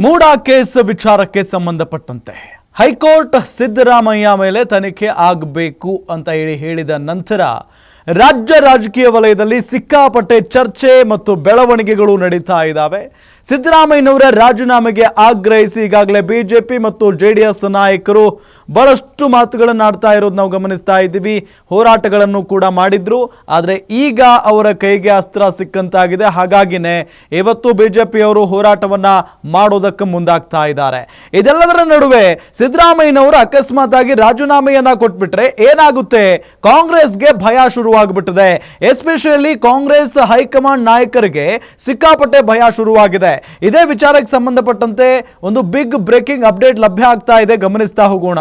MUDA case ವಿಚಾರಕ್ಕೆ ಸಂಬಂಧಪಟ್ಟಂತೆ. High court Siddaramaiah ಮೇಲೆ ತನಿಖೆ ಆಗಬೇಕು ಅಂತ ಹೇಳಿ ಹೇಳಿದ ನಂತರ ರಾಜ್ಯ ರಾಜಕೀಯ ವಲಯದಲ್ಲಿ ಸಿಕ್ಕಾಪಟ್ಟೆ ಚರ್ಚೆ ಮತ್ತು ಬೆಳವಣಿಗೆಗಳು ನಡೀತಾ ಇದ್ದಾವೆ. ಸಿದ್ದರಾಮಯ್ಯನವರ ರಾಜೀನಾಮೆಗೆ ಆಗ್ರಹಿಸಿ ಈಗಾಗಲೇ ಬಿಜೆಪಿ ಮತ್ತು ಜೆ ನಾಯಕರು ಬಹಳಷ್ಟು ಮಾತುಗಳನ್ನು ಆಡ್ತಾ ಇರೋದು ನಾವು ಗಮನಿಸ್ತಾ ಇದ್ದೀವಿ. ಹೋರಾಟಗಳನ್ನು ಕೂಡ ಮಾಡಿದ್ರು. ಆದರೆ ಈಗ ಅವರ ಕೈಗೆ ಅಸ್ತ್ರ ಸಿಕ್ಕಂತಾಗಿದೆ. ಹಾಗಾಗಿನೇ ಇವತ್ತು ಬಿಜೆಪಿಯವರು ಹೋರಾಟವನ್ನ ಮಾಡೋದಕ್ಕೆ ಮುಂದಾಗ್ತಾ ಇದ್ದಾರೆ. ಇದೆಲ್ಲದರ ನಡುವೆ ಸಿದ್ದರಾಮಯ್ಯನವರು ಅಕಸ್ಮಾತ್ ಆಗಿ ರಾಜೀನಾಮೆಯನ್ನ ಕೊಟ್ಬಿಟ್ರೆ ಏನಾಗುತ್ತೆ? ಕಾಂಗ್ರೆಸ್ಗೆ ಭಯ ಶುರುವಾಗ್ಬಿಟ್ಟಿದೆ. ಎಸ್ಪೆಷಲಿ ಕಾಂಗ್ರೆಸ್ ಹೈಕಮಾಂಡ್ ನಾಯಕರಿಗೆ ಸಿಕ್ಕಾಪಟ್ಟೆ ಭಯ ಶುರುವಾಗಿದೆ. ಇದೇ ವಿಚಾರಕ್ಕೆ ಸಂಬಂಧಪಟ್ಟಂತೆ ಒಂದು ಬಿಗ್ ಬ್ರೇಕಿಂಗ್ ಅಪ್ಡೇಟ್ ಲಭ್ಯ ಆಗ್ತಾ ಇದೆ. ಗಮನಿಸ್ತಾ ಹೋಗೋಣ.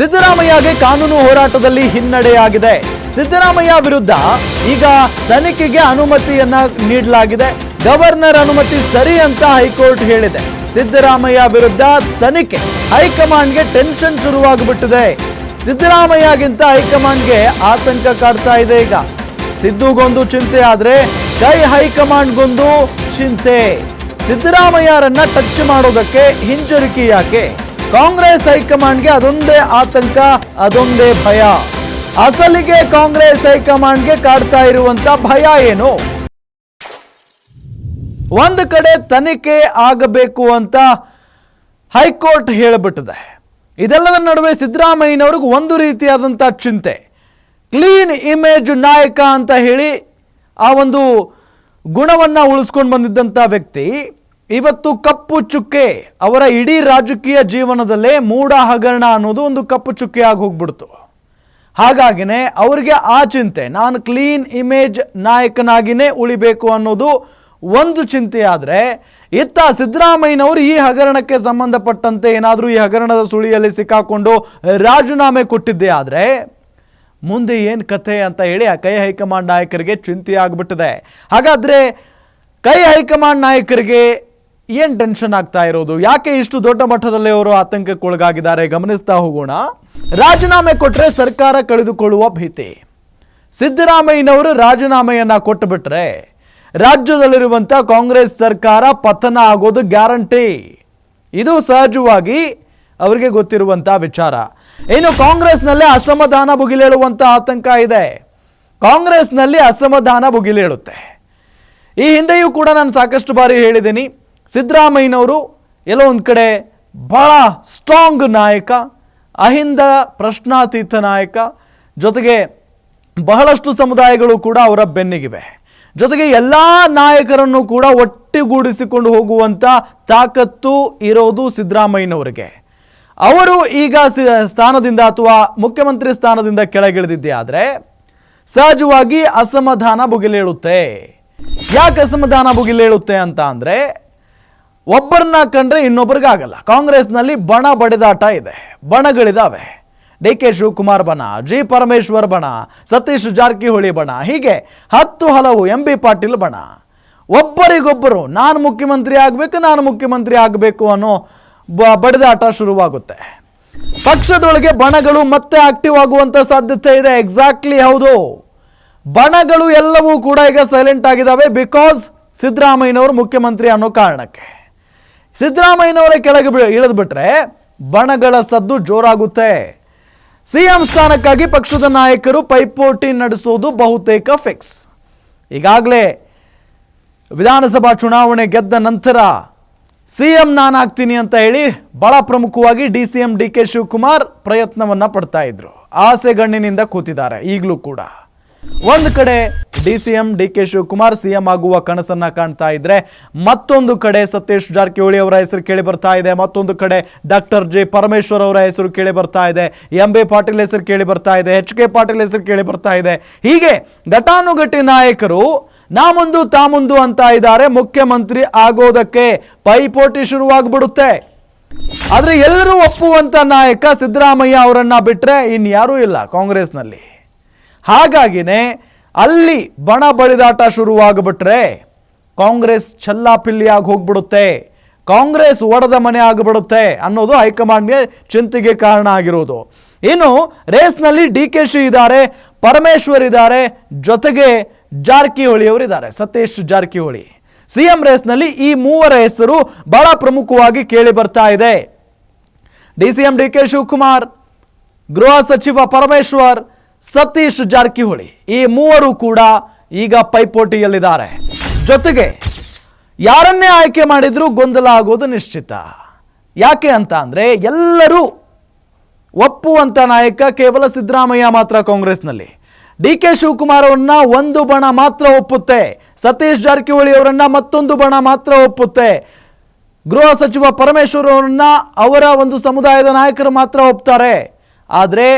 ಸಿದ್ದರಾಮಯ್ಯಗೆ ಕಾನೂನು ಹೋರಾಟದಲ್ಲಿ ಹಿನ್ನಡೆಯಾಗಿದೆ. ಸಿದ್ದರಾಮಯ್ಯ ವಿರುದ್ಧ ಈಗ ತನಿಖೆಗೆ ಅನುಮತಿಯನ್ನ ನೀಡಲಾಗಿದೆ. ಗವರ್ನರ್ ಅನುಮತಿ ಸರಿ ಅಂತ ಹೈಕೋರ್ಟ್ ಹೇಳಿದೆ. ಸಿದ್ದರಾಮಯ್ಯ ವಿರುದ್ಧ ತನಿಖೆ, ಹೈಕಮಾಂಡ್ಗೆ ಟೆನ್ಷನ್ ಶುರುವಾಗ್ಬಿಟ್ಟಿದೆ. ಸಿದ್ದರಾಮಯ್ಯಗಿಂತ ಹೈಕಮಾಂಡ್ಗೆ ಆತಂಕ ಕಾಡ್ತಾ ಇದೆ ಈಗ. ಸಿದ್ದುಗೊಂದು ಚಿಂತೆ ಆದ್ರೆ ಕೈ ಹೈಕಮಾಂಡ್ಗೊಂದು ಚಿಂತೆ. ಸಿದ್ದರಾಮಯ್ಯರನ್ನ ಟಚ್ ಮಾಡೋದಕ್ಕೆ ಹಿಂಜರಿಕೆ ಯಾಕೆ? ಕಾಂಗ್ರೆಸ್ ಹೈಕಮಾಂಡ್ಗೆ ಅದೊಂದೇ ಆತಂಕ, ಅದೊಂದೇ ಭಯ. ಅಸಲಿಗೆ ಕಾಂಗ್ರೆಸ್ ಹೈಕಮಾಂಡ್ಗೆ ಕಾಡ್ತಾ ಇರುವಂತ ಭಯ ಏನು? ಒಂದು ಕಡೆ ತನಿಖೆ ಆಗಬೇಕು ಅಂತ ಹೈಕೋರ್ಟ್ ಹೇಳಿಬಿಟ್ಟಿದೆ. ಇದೆಲ್ಲದ ನಡುವೆ ಸಿದ್ದರಾಮಯ್ಯನವ್ರಿಗೆ ಒಂದು ರೀತಿಯಾದಂಥ ಚಿಂತೆ. ಕ್ಲೀನ್ ಇಮೇಜ್ ನಾಯಕ ಅಂತ ಹೇಳಿ ಆ ಒಂದು ಗುಣವನ್ನು ಉಳಿಸ್ಕೊಂಡು ಬಂದಿದ್ದಂಥ ವ್ಯಕ್ತಿ. ಇವತ್ತು ಕಪ್ಪು ಚುಕ್ಕೆ, ಅವರ ಇಡೀ ರಾಜಕೀಯ ಜೀವನದಲ್ಲೇ ಮೂಢ ಹಗರಣ ಅನ್ನೋದು ಒಂದು ಕಪ್ಪು ಚುಕ್ಕೆ ಆಗಿ ಹೋಗ್ಬಿಡ್ತು. ಹಾಗಾಗಿನೇ ಅವರಿಗೆ ಆ ಚಿಂತೆ, ನಾನು ಕ್ಲೀನ್ ಇಮೇಜ್ ನಾಯಕನಾಗಿನೇ ಉಳಿಬೇಕು ಅನ್ನೋದು ಒಂದು ಚಿಂತೆ ಆದರೆ, ಇತ್ತ ಸಿದ್ದರಾಮಯ್ಯನವರು ಈ ಹಗರಣಕ್ಕೆ ಸಂಬಂಧಪಟ್ಟಂತೆ ಏನಾದರೂ ಈ ಹಗರಣದ ಸುಳಿಯಲ್ಲಿ ಸಿಕ್ಕಾಕೊಂಡು ರಾಜೀನಾಮೆ ಕೊಟ್ಟಿದ್ದೆ ಆದರೆ, ಮುಂದೆ ಏನು ಕಥೆ ಅಂತ ಹೇಳಿ ಆ ಕೈ ಹೈಕಮಾಂಡ್ ನಾಯಕರಿಗೆ ಚಿಂತೆ ಆಗಿಬಿಟ್ಟಿದೆ. ಹಾಗಾದರೆ ಕೈ ಹೈಕಮಾಂಡ್ ನಾಯಕರಿಗೆ ಏನು ಟೆನ್ಷನ್ ಆಗ್ತಾ ಇರೋದು? ಯಾಕೆ ಇಷ್ಟು ದೊಡ್ಡ ಮಟ್ಟದಲ್ಲಿ ಅವರು ಆತಂಕಕ್ಕೆ ಒಳಗಾಗಿದ್ದಾರೆ ಗಮನಿಸ್ತಾ ಹೋಗೋಣ. ರಾಜೀನಾಮೆ ಕೊಟ್ಟರೆ ಸರ್ಕಾರ ಕಳೆದುಕೊಳ್ಳುವ ಭೀತಿ. ಸಿದ್ದರಾಮಯ್ಯನವರು ರಾಜೀನಾಮೆಯನ್ನ ಕೊಟ್ಟು ಬಿಟ್ರೆ ರಾಜ್ಯದಲ್ಲಿರುವಂಥ ಕಾಂಗ್ರೆಸ್ ಸರ್ಕಾರ ಪತನ ಆಗೋದು ಗ್ಯಾರಂಟಿ. ಇದು ಸಹಜವಾಗಿ ಅವರಿಗೆ ಗೊತ್ತಿರುವಂಥ ವಿಚಾರ. ಇನ್ನು ಕಾಂಗ್ರೆಸ್ನಲ್ಲೇ ಅಸಮಾಧಾನ ಭುಗಿಲೇಳುವಂಥ ಆತಂಕ ಇದೆ. ಕಾಂಗ್ರೆಸ್ನಲ್ಲಿ ಅಸಮಾಧಾನ ಭುಗಿಲೇಳುತ್ತೆ. ಈ ಹಿಂದೆಯೂ ಕೂಡ ನಾನು ಸಾಕಷ್ಟು ಬಾರಿ ಹೇಳಿದ್ದೀನಿ. ಸಿದ್ದರಾಮಯ್ಯನವರು ಎಲ್ಲೋ ಒಂದು ಕಡೆ ಭಾಳ ಸ್ಟ್ರಾಂಗ್ ನಾಯಕ, ಅಹಿಂದ ಪ್ರಶ್ನಾತೀತ ನಾಯಕ, ಜೊತೆಗೆ ಬಹಳಷ್ಟು ಸಮುದಾಯಗಳು ಕೂಡ ಅವರ ಬೆನ್ನಿಗಿವೆ. ಜೊತೆಗೆ ಎಲ್ಲ ನಾಯಕರನ್ನು ಕೂಡ ಒಟ್ಟುಗೂಡಿಸಿಕೊಂಡು ಹೋಗುವಂಥ ತಾಕತ್ತು ಇರೋದು ಸಿದ್ದರಾಮಯ್ಯನವರಿಗೆ. ಅವರು ಈಗ ಸ್ಥಾನದಿಂದ ಅಥವಾ ಮುಖ್ಯಮಂತ್ರಿ ಸ್ಥಾನದಿಂದ ಕೆಳಗಿಳಿದಿದ್ದೆ ಆದರೆ ಸಹಜವಾಗಿ ಅಸಮಾಧಾನ ಭುಗಿಲೇಳುತ್ತೆ. ಯಾಕೆ ಅಸಮಾಧಾನ ಭುಗಿಲೇಳುತ್ತೆ ಅಂತ ಅಂದರೆ ಒಬ್ಬರನ್ನ ಕಂಡ್ರೆ ಇನ್ನೊಬ್ರಿಗಾಗಲ್ಲ. ಕಾಂಗ್ರೆಸ್ನಲ್ಲಿ ಬಣ ಬಡಿದಾಟ ಇದೆ. ಬಣಗಳಿದಾವೆ. ಡಿ ಕೆ ಶಿವಕುಮಾರ್ ಬಣ, ಜಿ ಪರಮೇಶ್ವರ್ ಬಣ, ಸತೀಶ್ ಜಾರಕಿಹೊಳಿ ಬಣ, ಹೀಗೆ ಹತ್ತು ಹಲವು ಎಂ ಬಿ ಪಾಟೀಲ್ ಬಣ. ಒಬ್ಬರಿಗೊಬ್ಬರು ನಾನು ಮುಖ್ಯಮಂತ್ರಿ ಆಗಬೇಕು, ನಾನು ಮುಖ್ಯಮಂತ್ರಿ ಆಗಬೇಕು ಅನ್ನೋ ಬ ಬಡಿದಾಟ ಶುರುವಾಗುತ್ತೆ. ಪಕ್ಷದೊಳಗೆ ಬಣಗಳು ಮತ್ತೆ ಆಕ್ಟಿವ್ ಆಗುವಂಥ ಸಾಧ್ಯತೆ ಇದೆ. ಎಕ್ಸಾಕ್ಟ್ಲಿ ಹೌದು. ಬಣಗಳು ಎಲ್ಲವೂ ಕೂಡ ಈಗ ಸೈಲೆಂಟ್ ಆಗಿದ್ದಾವೆ ಬಿಕಾಸ್ ಸಿದ್ದರಾಮಯ್ಯನವರು ಮುಖ್ಯಮಂತ್ರಿ ಅನ್ನೋ ಕಾರಣಕ್ಕೆ. ಸಿದ್ದರಾಮಯ್ಯನವರೇ ಕೆಳಗೆ ಇಳಿದು ಬಿಟ್ರೆ ಬಣಗಳ ಸದ್ದು ಜೋರಾಗುತ್ತೆ. ಸಿಎಂ ಸ್ಥಾನಕ್ಕಾಗಿ ಪಕ್ಷದ ನಾಯಕರು ಪೈಪೋಟಿ ನಡೆಸೋದು ಬಹುತೇಕ ಫಿಕ್ಸ್ ಈಗಾಗಲೇ ವಿಧಾನಸಭಾ ಚುನಾವಣೆ ಗೆದ್ದ ನಂತರ ಸಿಎಂ ನಾನಾಗ್ತೀನಿ ಅಂತ ಹೇಳಿ ಬಹಳ ಪ್ರಮುಖವಾಗಿ D C M D K Shivakumar ಪ್ರಯತ್ನವನ್ನು ಪಡ್ತಾ ಇದ್ರು. ಆಸೆಗಣ್ಣಿನಿಂದ ಕೂತಿದ್ದಾರೆ, ಈಗಲೂ ಕೂಡ. ಒಂದು ಕಡೆ D C M D K Shivakumar C M ಆಗುವ ಕನಸನ್ನ ಕಾಣ್ತಾ ಇದ್ರೆ ಮತ್ತೊಂದು ಕಡೆ ಸತೀಶ್ ಜಾರಕಿಹೊಳಿ ಅವರ ಹೆಸರು ಕೇಳಿ ಬರ್ತಾ ಇದೆ. ಮತ್ತೊಂದು ಕಡೆ ಡಾಕ್ಟರ್ ಜೆ ಪರಮೇಶ್ವರ್ ಅವರ ಹೆಸರು ಕೇಳಿ ಬರ್ತಾ ಇದೆ. ಎಂ ಬಿ ಪಾಟೀಲ್ ಹೆಸರು ಕೇಳಿ ಬರ್ತಾ ಇದೆ. ಎಚ್ ಕೆ ಪಾಟೀಲ್ ಹೆಸರು ಕೇಳಿ ಬರ್ತಾ ಇದೆ. ಹೀಗೆ ಘಟಾನುಘಟಿ ನಾಯಕರು ನಾ ತಾಮುಂದು ಅಂತ ಇದ್ದಾರೆ. ಮುಖ್ಯಮಂತ್ರಿ ಆಗೋದಕ್ಕೆ ಪೈಪೋಟಿ ಶುರುವಾಗ್ಬಿಡುತ್ತೆ. ಆದ್ರೆ ಎಲ್ಲರೂ ಒಪ್ಪುವಂತ ನಾಯಕ ಸಿದ್ದರಾಮಯ್ಯ ಅವರನ್ನ ಬಿಟ್ರೆ ಇನ್ಯಾರೂ ಇಲ್ಲ ಕಾಂಗ್ರೆಸ್ನಲ್ಲಿ. ಹಾಗಾಗಿನೇ ಅಲ್ಲಿ ಬಣ ಬಳಿದಾಟ ಶುರುವಾಗಿಬಿಟ್ರೆ ಕಾಂಗ್ರೆಸ್ ಚಲ್ಲಾಪಿಲ್ಲಿಯಾಗಿ ಹೋಗ್ಬಿಡುತ್ತೆ. ಕಾಂಗ್ರೆಸ್ ಒಡೆದ ಮನೆ ಆಗಿಬಿಡುತ್ತೆ ಅನ್ನೋದು ಹೈಕಮಾಂಡ್ಗೆ ಚಿಂತೆಗೆ ಕಾರಣ ಆಗಿರೋದು. ಇನ್ನು ರೇಸ್ನಲ್ಲಿ ಡಿ ಕೆ ಶಿ ಇದ್ದಾರೆ, ಪರಮೇಶ್ವರ್ ಇದ್ದಾರೆ, ಜೊತೆಗೆ ಜಾರಕಿಹೊಳಿ ಅವರಿದ್ದಾರೆ ಸತೀಶ್ ಜಾರಕಿಹೊಳಿ. ಸಿಎಂ ರೇಸ್ನಲ್ಲಿ ಈ ಮೂವರ ಹೆಸರು ಬಹಳ ಪ್ರಮುಖವಾಗಿ ಕೇಳಿ ಬರ್ತಾ ಇದೆ. D C M D K Shivakumar, ಗೃಹ ಸಚಿವ ಪರಮೇಶ್ವರ್ ಸತೀಶ್ ಜಾರಕಿಹೊಳಿ, ಈ ಮೂವರು ಕೂಡ ಈಗ ಪೈಪೋಟಿಯಲ್ಲಿದ್ದಾರೆ. ಜೊತೆಗೆ ಯಾರನ್ನೇ ಆಯ್ಕೆ ಮಾಡಿದರೂ ಗೊಂದಲ ಆಗೋದು ನಿಶ್ಚಿತ. ಯಾಕೆ ಅಂತ ಅಂದರೆ ಎಲ್ಲರೂ ಒಪ್ಪುವಂಥ ನಾಯಕ ಕೇವಲ ಸಿದ್ದರಾಮಯ್ಯ ಮಾತ್ರ ಕಾಂಗ್ರೆಸ್ನಲ್ಲಿ. ಡಿ ಕೆ ಶಿವಕುಮಾರ್ ಒಂದು ಬಣ ಮಾತ್ರ ಒಪ್ಪುತ್ತೆ. ಸತೀಶ್ ಜಾರಕಿಹೊಳಿ ಅವರನ್ನು ಮತ್ತೊಂದು ಬಣ ಮಾತ್ರ ಒಪ್ಪುತ್ತೆ. ಗೃಹ ಸಚಿವ ಪರಮೇಶ್ವರ್ ಅವರನ್ನ ಅವರ ಒಂದು ಸಮುದಾಯದ ನಾಯಕರು ಮಾತ್ರ ಒಪ್ತಾರೆ. ಆದರೆ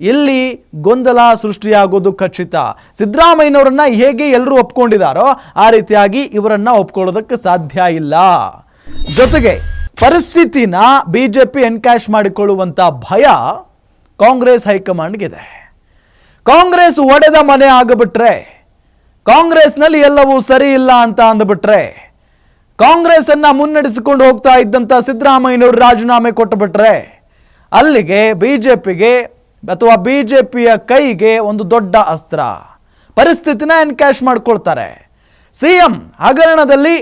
ಇಲ್ಲಿ ಗೊಂದಲ ಸೃಷ್ಟಿಯಾಗೋದು ಖಚಿತ? ಸಿದ್ದರಾಮಯ್ಯನವರನ್ನ ಹೇಗೆ ಎಲ್ಲರೂ ಒಪ್ಕೊಂಡಿದ್ದಾರೋ ಆ ರೀತಿಯಾಗಿ ಇವರನ್ನ ಒಪ್ಕೊಳ್ಳೋದಕ್ಕೆ ಸಾಧ್ಯ ಇಲ್ಲ. ಜೊತೆಗೆ ಪರಿಸ್ಥಿತಿನ ಬಿಜೆಪಿ ಎನ್ಕ್ಯಾಶ್ ಮಾಡಿಕೊಳ್ಳುವಂತ ಭಯ ಕಾಂಗ್ರೆಸ್ ಹೈಕಮಾಂಡ್ಗಿದೆ. ಕಾಂಗ್ರೆಸ್ ಒಡೆದ ಮನೆ ಆಗಿಬಿಟ್ರೆ, ಕಾಂಗ್ರೆಸ್ನಲ್ಲಿ ಎಲ್ಲವೂ ಸರಿ ಇಲ್ಲ ಅಂತ ಅಂದ್ಬಿಟ್ರೆ ಕಾಂಗ್ರೆಸ್ ಅನ್ನ ಮುನ್ನಡೆಸಿಕೊಂಡು ಹೋಗ್ತಾ ಇದ್ದಂತ ಸಿದ್ದರಾಮಯ್ಯನವರು ರಾಜೀನಾಮೆ ಕೊಟ್ಟುಬಿಟ್ರೆ ಅಲ್ಲಿಗೆ ಬಿಜೆಪಿಗೆ ಅಥವಾ ಬಿ ಜೆ ಪಿಯ ಕೈಗೆ ಒಂದು ದೊಡ್ಡ ಅಸ್ತ್ರ. ಪರಿಸ್ಥಿತಿನ ಎನ್ಕ್ಯಾಶ್ ಮಾಡ್ಕೊಳ್ತಾರೆ. ಸಿ ಎಂ ಹಗರಣದಲ್ಲಿ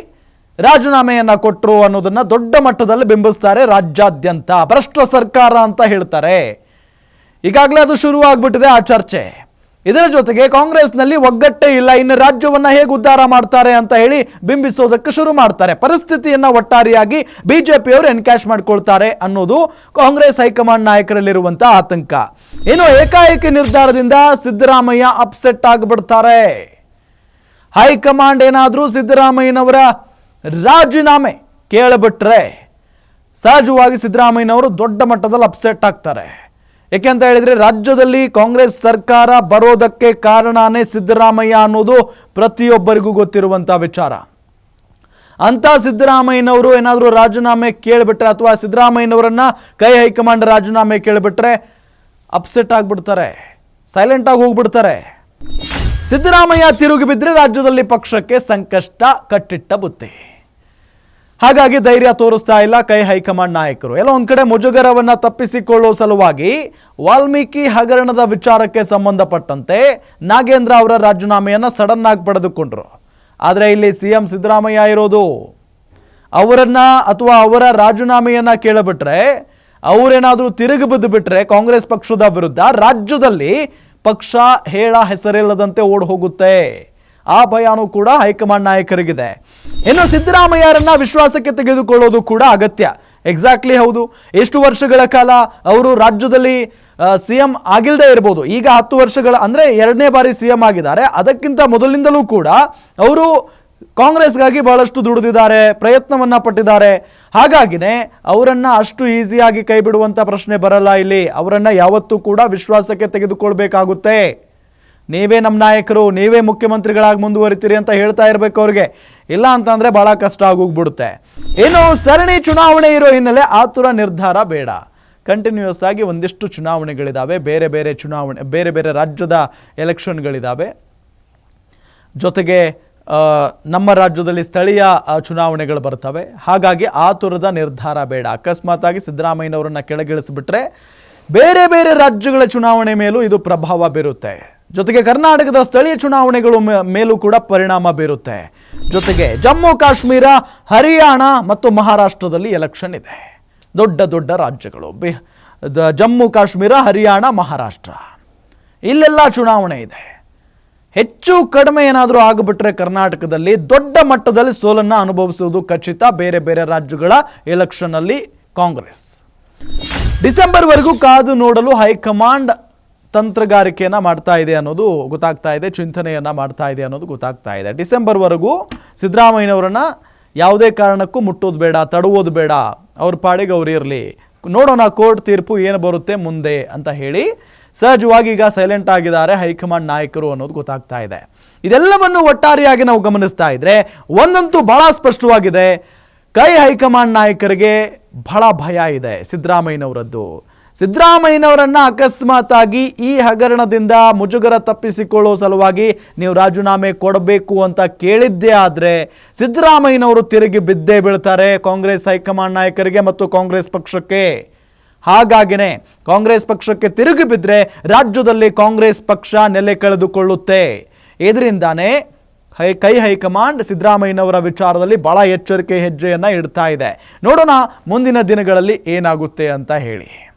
ರಾಜೀನಾಮೆಯನ್ನು ಕೊಟ್ಟರು ಅನ್ನೋದನ್ನು ದೊಡ್ಡ ಮಟ್ಟದಲ್ಲಿ ಬಿಂಬಿಸ್ತಾರೆ ರಾಜ್ಯಾದ್ಯಂತ, ಭ್ರಷ್ಟ ಸರ್ಕಾರ ಅಂತ ಹೇಳ್ತಾರೆ. ಈಗಾಗಲೇ ಅದು ಶುರುವಾಗ್ಬಿಟ್ಟಿದೆ ಆ ಚರ್ಚೆ. ಇದರ ಜೊತೆಗೆ ಕಾಂಗ್ರೆಸ್ನಲ್ಲಿ ಒಗ್ಗಟ್ಟೇ ಇಲ್ಲ, ಇನ್ನು ರಾಜ್ಯವನ್ನು ಹೇಗೆ ಉದ್ಧಾರ ಮಾಡ್ತಾರೆ ಅಂತ ಹೇಳಿ ಬಿಂಬಿಸೋದಕ್ಕೆ ಶುರು ಮಾಡ್ತಾರೆ. ಪರಿಸ್ಥಿತಿಯನ್ನ ಒಟ್ಟಾರೆಯಾಗಿ ಪಿಯವರು ಎನ್ಕ್ಯಾಶ್ ಮಾಡ್ಕೊಳ್ತಾರೆ ಅನ್ನೋದು ಕಾಂಗ್ರೆಸ್ ಹೈಕಮಾಂಡ್ ನಾಯಕರಲ್ಲಿರುವಂಥ ಆತಂಕ. ಇನ್ನು ಏಕಾಏಕಿ ನಿರ್ಧಾರದಿಂದ ಸಿದ್ದರಾಮಯ್ಯ ಅಪ್ಸೆಟ್ ಆಗಿಬಿಡ್ತಾರೆ. ಹೈಕಮಾಂಡ್ ಏನಾದರೂ ಸಿದ್ದರಾಮಯ್ಯನವರ ರಾಜೀನಾಮೆ ಕೇಳಿಬಿಟ್ರೆ ಸಹಜವಾಗಿ ಸಿದ್ದರಾಮಯ್ಯನವರು ದೊಡ್ಡ ಮಟ್ಟದಲ್ಲಿ ಅಪ್ಸೆಟ್ ಆಗ್ತಾರೆ. ಯಾಕೆಂತ ಹೇಳಿದರೆ ರಾಜ್ಯದಲ್ಲಿ ಕಾಂಗ್ರೆಸ್ ಸರ್ಕಾರ ಬರೋದಕ್ಕೆ ಕಾರಣನೇ ಸಿದ್ದರಾಮಯ್ಯ ಅನ್ನೋದು ಪ್ರತಿಯೊಬ್ಬರಿಗೂ ಗೊತ್ತಿರುವಂಥ ವಿಚಾರ. ಅಂತ ಸಿದ್ದರಾಮಯ್ಯನವರು ಏನಾದರೂ ರಾಜೀನಾಮೆ ಕೇಳಿಬಿಟ್ರೆ ಅಥವಾ ಸಿದ್ದರಾಮಯ್ಯನವರನ್ನ ಕೈ ಹೈಕಮಾಂಡ್ ರಾಜೀನಾಮೆ ಕೇಳಿಬಿಟ್ರೆ ಅಪ್ಸೆಟ್ ಆಗಿಬಿಡ್ತಾರೆ ಸೈಲೆಂಟ್ ಆಗಿ ಹೋಗ್ಬಿಡ್ತಾರೆ. ಸಿದ್ದರಾಮಯ್ಯ ತಿರುಗಿ ಬಿದ್ದರೆ ರಾಜ್ಯದಲ್ಲಿ ಪಕ್ಷಕ್ಕೆ ಸಂಕಷ್ಟ ಕಟ್ಟಿಟ್ಟ ಬುತ್ತಿ. ಹಾಗಾಗಿ ಧೈರ್ಯ ತೋರಿಸ್ತಾ ಇಲ್ಲ ಕೈ ಹೈಕಮಾಂಡ್ ನಾಯಕರು. ಎಲ್ಲ ಒಂದು ಕಡೆ ಮುಜುಗರವನ್ನು ತಪ್ಪಿಸಿಕೊಳ್ಳುವ ಸಲುವಾಗಿ ವಾಲ್ಮೀಕಿ ಹಗರಣದ ವಿಚಾರಕ್ಕೆ ಸಂಬಂಧಪಟ್ಟಂತೆ ನಾಗೇಂದ್ರ ಅವರ ರಾಜೀನಾಮೆಯನ್ನು ಸಡನ್ ಆಗಿ ಪಡೆದುಕೊಂಡ್ರು. ಆದರೆ ಇಲ್ಲಿ ಸಿ ಎಂ ಸಿದ್ದರಾಮಯ್ಯ ಇರೋದು ಅವರನ್ನು ಅಥವಾ ಅವರ ರಾಜೀನಾಮೆಯನ್ನು ಕೇಳಿಬಿಟ್ರೆ ಅವರೇನಾದರೂ ತಿರುಗಿ ಬಿದ್ದು ಬಿಟ್ಟರೆ ಕಾಂಗ್ರೆಸ್ ಪಕ್ಷದ ವಿರುದ್ಧ ರಾಜ್ಯದಲ್ಲಿ ಪಕ್ಷ ಹೇಳ ಹೆಸರಿಲ್ಲದಂತೆ ಓಡ್ ಹೋಗುತ್ತೆ. ಆ ಭಯನೂ ಕೂಡ ಹೈಕಮಾಂಡ್ ನಾಯಕರಿಗಿದೆ. ಇನ್ನು ಸಿದ್ದರಾಮಯ್ಯರನ್ನ ವಿಶ್ವಾಸಕ್ಕೆ ತೆಗೆದುಕೊಳ್ಳೋದು ಕೂಡ ಅಗತ್ಯ. ಎಕ್ಸಾಕ್ಟ್ಲಿ ಹೌದು. ಎಷ್ಟು ವರ್ಷಗಳ ಕಾಲ ಅವರು ರಾಜ್ಯದಲ್ಲಿ ಸಿ ಎಂ ಆಗಿಲ್ಲದೆ ಇರ್ಬೋದು. ಈಗ ಹತ್ತು ವರ್ಷಗಳ, ಅಂದರೆ ಎರಡನೇ ಬಾರಿ ಸಿ ಎಂ ಆಗಿದ್ದಾರೆ. ಅದಕ್ಕಿಂತ ಮೊದಲಿಂದಲೂ ಕೂಡ ಅವರು ಕಾಂಗ್ರೆಸ್ಗಾಗಿ ಬಹಳಷ್ಟು ದುಡಿದಿದ್ದಾರೆ, ಪ್ರಯತ್ನವನ್ನ ಪಟ್ಟಿದ್ದಾರೆ. ಹಾಗಾಗಿನೇ ಅವರನ್ನು ಅಷ್ಟು ಈಸಿಯಾಗಿ ಕೈ ಬಿಡುವಂಥ ಪ್ರಶ್ನೆ ಬರಲ್ಲ ಇಲ್ಲಿ. ಅವರನ್ನು ಯಾವತ್ತೂ ಕೂಡ ವಿಶ್ವಾಸಕ್ಕೆ ತೆಗೆದುಕೊಳ್ಬೇಕಾಗುತ್ತೆ. ನೀವೇ ನಮ್ಮ ನಾಯಕರು, ನೀವೇ ಮುಖ್ಯಮಂತ್ರಿಗಳಾಗಿ ಮುಂದುವರಿತೀರಿ ಅಂತ ಹೇಳ್ತಾ ಇರಬೇಕು ಅವ್ರಿಗೆ. ಇಲ್ಲ ಅಂತಂದರೆ ಭಾಳ ಕಷ್ಟ ಆಗೋಗ್ಬಿಡುತ್ತೆ. ಇನ್ನು ಸರಣಿ ಚುನಾವಣೆ ಇರೋ ಹಿನ್ನೆಲೆ ಆತುರ ನಿರ್ಧಾರ ಬೇಡ. ಕಂಟಿನ್ಯೂಸ್ ಆಗಿ ಒಂದಿಷ್ಟು ಚುನಾವಣೆಗಳಿದ್ದಾವೆ ಬೇರೆ ಬೇರೆ ಚುನಾವಣೆ, ಬೇರೆ ಬೇರೆ ರಾಜ್ಯದ ಎಲೆಕ್ಷನ್ಗಳಿದ್ದಾವೆ ಜೊತೆಗೆ ನಮ್ಮ ರಾಜ್ಯದಲ್ಲಿ ಸ್ಥಳೀಯ ಚುನಾವಣೆಗಳು ಬರ್ತವೆ ಹಾಗಾಗಿ ಆತುರದ ನಿರ್ಧಾರ ಬೇಡ. ಅಕಸ್ಮಾತಾಗಿ ಸಿದ್ದರಾಮಯ್ಯನವರನ್ನ ಕೆಳಗಿಳಿಸಿಬಿಟ್ರೆ ಬೇರೆ ಬೇರೆ ರಾಜ್ಯಗಳ ಚುನಾವಣೆ ಮೇಲೂ ಇದು ಪ್ರಭಾವ ಬೀರುತ್ತೆ. ಜೊತೆಗೆ ಕರ್ನಾಟಕದ ಸ್ಥಳೀಯ ಚುನಾವಣೆಗಳು ಮೇಲೂ ಕೂಡ ಪರಿಣಾಮ ಬೀರುತ್ತೆ. ಜೊತೆಗೆ ಜಮ್ಮು, ಕಾಶ್ಮೀರ, ಹರಿಯಾಣ ಮತ್ತು ಮಹಾರಾಷ್ಟ್ರದಲ್ಲಿ ಎಲೆಕ್ಷನ್ ಇದೆ. ದೊಡ್ಡ ದೊಡ್ಡ ರಾಜ್ಯಗಳು. ಬಿ ಜಮ್ಮು, ಕಾಶ್ಮೀರ, ಹರಿಯಾಣ, ಮಹಾರಾಷ್ಟ್ರ. ಇಲ್ಲೆಲ್ಲ ಚುನಾವಣೆ ಇದೆ. ಹೆಚ್ಚು ಕಡಿಮೆ ಏನಾದರೂ ಆಗಿಬಿಟ್ರೆ ಕರ್ನಾಟಕದಲ್ಲಿ ದೊಡ್ಡ ಮಟ್ಟದಲ್ಲಿ ಸೋಲನ್ನು ಅನುಭವಿಸುವುದು ಖಚಿತ ಬೇರೆ ಬೇರೆ ರಾಜ್ಯಗಳ ಎಲೆಕ್ಷನ್ನಲ್ಲಿ ಕಾಂಗ್ರೆಸ್. ಡಿಸೆಂಬರ್ವರೆಗೂ ಕಾದು ನೋಡಲು ಹೈಕಮಾಂಡ್ ತಂತ್ರಗಾರಿಕೆಯನ್ನು ಮಾಡ್ತಾ ಇದೆ ಅನ್ನೋದು ಗೊತ್ತಾಗ್ತಾ ಇದೆ, ಚಿಂತನೆಯನ್ನು ಮಾಡ್ತಾ ಇದೆ ಅನ್ನೋದು ಗೊತ್ತಾಗ್ತಾ ಇದೆ. ಡಿಸೆಂಬರ್ವರೆಗೂ ಸಿದ್ದರಾಮಯ್ಯನವರನ್ನ ಯಾವುದೇ ಕಾರಣಕ್ಕೂ ಮುಟ್ಟೋದು ಬೇಡ, ತಡುವುದು ಬೇಡ, ಅವ್ರ ಪಾಡಿಗೆ ಅವ್ರು ಇರಲಿ. ನೋಡೋಣ ಕೋರ್ಟ್ ತೀರ್ಪು ಏನು ಬರುತ್ತೆ ಮುಂದೆ ಅಂತ ಹೇಳಿ ಸಹಜವಾಗಿ ಈಗ ಸೈಲೆಂಟ್ ಆಗಿದ್ದಾರೆ, ಹೈಕಮಾಂಡ್ ನಾಯಕರು ಅನ್ನೋದು ಗೊತ್ತಾಗ್ತಾ ಇದೆ. ಇದೆಲ್ಲವನ್ನು ಒಟ್ಟಾರೆಯಾಗಿ ನಾವು ಗಮನಿಸ್ತಾ ಇದ್ರೆ, ಒಂದಂತೂ ಬಹಳ ಸ್ಪಷ್ಟವಾಗಿದೆ. ಕೈ ಹೈಕಮಾಂಡ್ ನಾಯಕರಿಗೆ ಬಹಳ ಭಯ ಇದೆ ಸಿದ್ದರಾಮಯ್ಯನವರದ್ದು. ಸಿದ್ದರಾಮಯ್ಯನವರನ್ನು ಅಕಸ್ಮಾತ್ ಆಗಿ ಈ ಹಗರಣದಿಂದ ಮುಜುಗರ ತಪ್ಪಿಸಿಕೊಳ್ಳುವ ಸಲುವಾಗಿ ನೀವು ರಾಜೀನಾಮೆ ಕೊಡಬೇಕು ಅಂತ ಕೇಳಿದ್ದೇ ಆದರೆ, ಸಿದ್ದರಾಮಯ್ಯನವರು ತಿರುಗಿ ಬಿದ್ದೇ ಬೀಳ್ತಾರೆ ಕಾಂಗ್ರೆಸ್ ಹೈಕಮಾಂಡ್ ನಾಯಕರಿಗೆ ಮತ್ತು ಕಾಂಗ್ರೆಸ್ ಪಕ್ಷಕ್ಕೆ. ಹಾಗಾಗಿನೇ ಕಾಂಗ್ರೆಸ್ ಪಕ್ಷಕ್ಕೆ ತಿರುಗಿ ಬಿದ್ದರೆ ರಾಜ್ಯದಲ್ಲಿ ಕಾಂಗ್ರೆಸ್ ಪಕ್ಷ ನೆಲೆ ಕಳೆದುಕೊಳ್ಳುತ್ತೆ. ಇದರಿಂದಾನೇ ಹೈ, ಕೈ ಹೈಕಮಾಂಡ್ ಸಿದ್ದರಾಮಯ್ಯನವರ ವಿಚಾರದಲ್ಲಿ ಬಹಳ ಎಚ್ಚರಿಕೆ ಹೆಜ್ಜೆಯನ್ನು ಇಡ್ತಾ ಇದೆ. ನೋಡೋಣ ಮುಂದಿನ ದಿನಗಳಲ್ಲಿ ಏನಾಗುತ್ತೆ ಅಂತ ಹೇಳಿ.